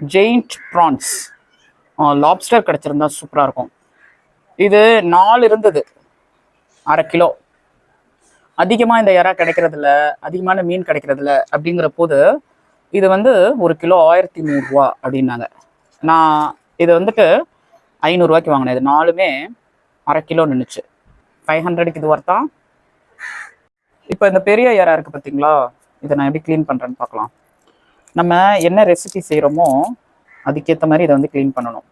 Giant prawns lobster கிடச்சிருந்தா சூப்பராக இருக்கும். இது நாலு இருந்தது. அரை கிலோ. அதிகமாக இந்த இறா கிடைக்கிறதில்ல அதிகமான மீன் கிடைக்கிறதில்ல அப்படிங்கிற போது இது வந்து ஒரு கிலோ ஆயிரத்தி நூறுரூவா அப்படின்னாங்க. நான் இது வந்துட்டு ஐநூறுரூவாய்க்கு வாங்கினேன். இது நாலுமே அரை கிலோ நின்றுச்சு ஃபைவ் ஹண்ட்ரடுக்கு இது ஒர்த்தா இப்போ இந்த பெரிய இறா இருக்குது பார்த்தீங்களா இதை நான் எப்படி க்ளீன் பண்ணுறேன்னு பார்க்கலாம். நம்ம என்ன ரெசிபி செய்கிறோமோ அதுக்கேற்ற மாதிரி இதை வந்து க்ளீன் பண்ணணும்.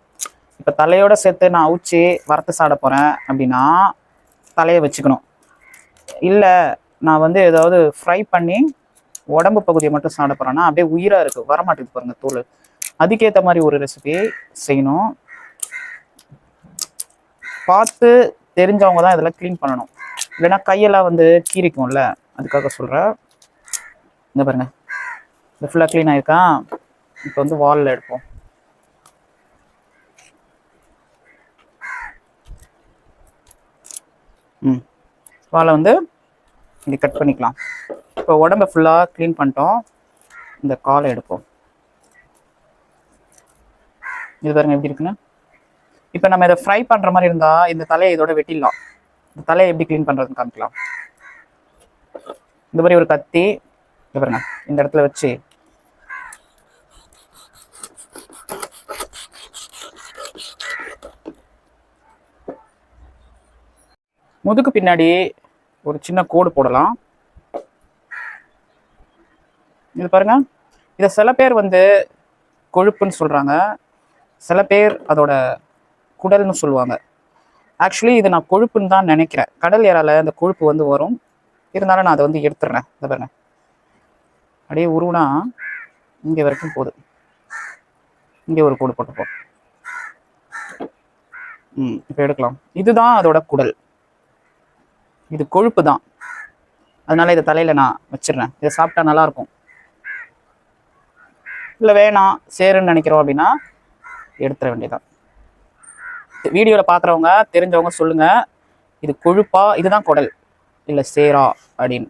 இப்போ தலையோட சேர்த்து நான் அவுச்சு வறுத்து சாட போகிறேன் அப்படின்னா தலையை வச்சுக்கணும். இல்லை நான் வந்து ஏதாவது ஃப்ரை பண்ணி உடம்பு பகுதியை மட்டும் சாட போகிறேன்னா அப்படியே உயிராக இருக்குது வரமாட்டேங்குது பாருங்கள் தோல். அதுக்கேற்ற மாதிரி ஒரு ரெசிபி செய்யணும். பார்த்து தெரிஞ்சவங்க தான் இதெல்லாம் க்ளீன் பண்ணணும். இல்லைன்னா கையெல்லாம் வந்து கீறிக்கும்ல அதுக்காக சொல்கிறேன் இந்த பாருங்கள் இது ஃபுல்லாக க்ளீன் ஆயிருக்கா? இப்போ வந்து வாலில் எடுப்போம். ம். வாலை வந்து இப்படி கட் பண்ணிக்கலாம். இப்போ உடம்ப ஃபுல்லாக க்ளீன் பண்ணிட்டோம். இந்த காலை எடுப்போம். இது பாருங்க எப்படி இருக்குன்னு? இப்போ நம்ம இதை ஃப்ரை பண்ணுற மாதிரி இருந்தால் இந்த தலையை இதோட வெட்டிடலாம். இந்த தலையை எப்படி க்ளீன் பண்ணுறதுன்னு காமிக்கலாம். இந்த மாதிரி ஒரு கத்தி இது பாருங்க. இந்த இடத்துல வச்சு. முதுகு பின்னாடி ஒரு சின்ன கோடு போடலாம். இது பாருங்க. இதை சில பேர் வந்து கொழுப்புன்னு சொல்றாங்க. சில பேர் அதோட குடல்னு சொல்லுவாங்க. ஆக்சுவலி இது நான் கொழுப்புன்னு தான் நினைக்கிறேன். கடல் ஏறால இந்த கொழுப்பு வந்து வரும். இருந்தாலும் நான் அதை வந்து எடுத்துடுறேன். இந்த பாருங்க. அப்படியே உருவினா இங்கே வரைக்கும் போகுது. இங்கே ஒரு கூடு போட்டுப்போம் ம் இப்போ எடுக்கலாம். இதுதான் அதோட குடல். இது கொழுப்பு தான். அதனால இதை தலையில் நான் வச்சிடுறேன். இதை சாப்பிட்டா நல்லா இருக்கும் இல்லை வேணாம் சேருன்னு நினைக்கிறோம் அப்படின்னா எடுத்துட வேண்டியதான் வீடியோவில் பார்க்குறவங்க தெரிஞ்சவங்க சொல்லுங்க. இது கொழுப்பா இதுதான் குடல். இல்லை சேரா அப்படின்னு.